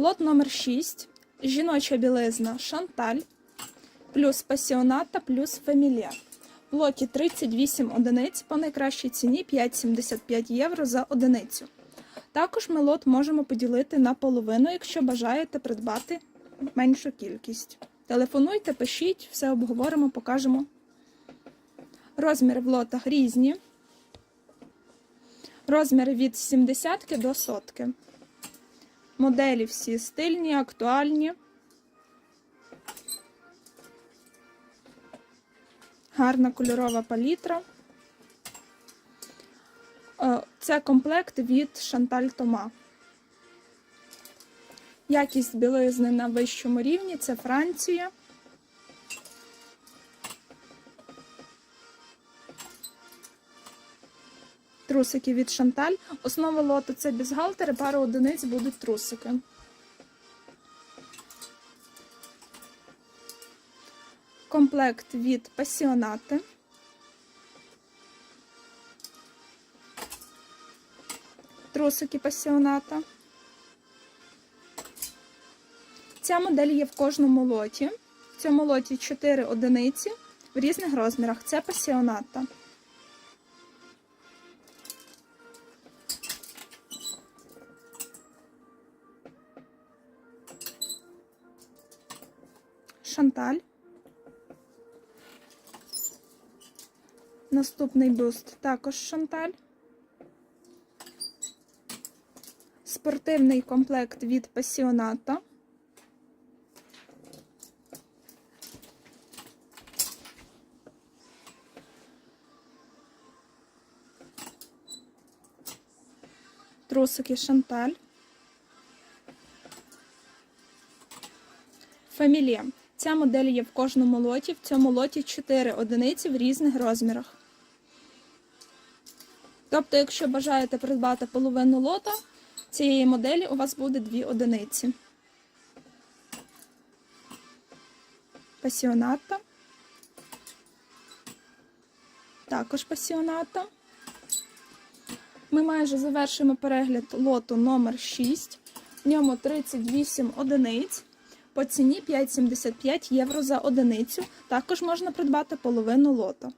Лот номер 6. Жіноча білизна Шанталь. Плюс пасіоната, плюс фамілія. В лоті 38 одиниць по найкращій ціні 5,75 євро за одиницю. Також ми лот можемо поділити на половину, якщо бажаєте придбати меншу кількість. Телефонуйте, пишіть, все обговоримо, покажемо. Розміри в лотах різні. Розміри від 70 до сотки. Моделі всі стильні, актуальні. Гарна кольорова палітра. Е, Це комплект від Шанталь Тома. Якість білизни на вищому рівні це Франція. Трусики від Шанталь. Основа лоту це бюстгальтери, пару одиниць будуть трусики. Комплект від пасіонати. Трусики пасіоната. Ця модель є в кожному лоті. В цьому лоті 4 одиниці в різних розмірах. Це пасіоната. Шанталь. Наступний бюст також Шанталь. Спортивний комплект від пасіоната. Трусики Шанталь. Фамілія. Ця модель є в кожному лоті. В цьому лоті 4 одиниці в різних розмірах. Тобто, якщо бажаєте придбати половину лота цієї моделі, у вас буде 2 одиниці. Пасіоната. Також пасіоната. Ми майже завершуємо перегляд лоту номер 6. В ньому 38 одиниць. По ціні 5,75 євро за одиницю. Також можна придбати половину лота.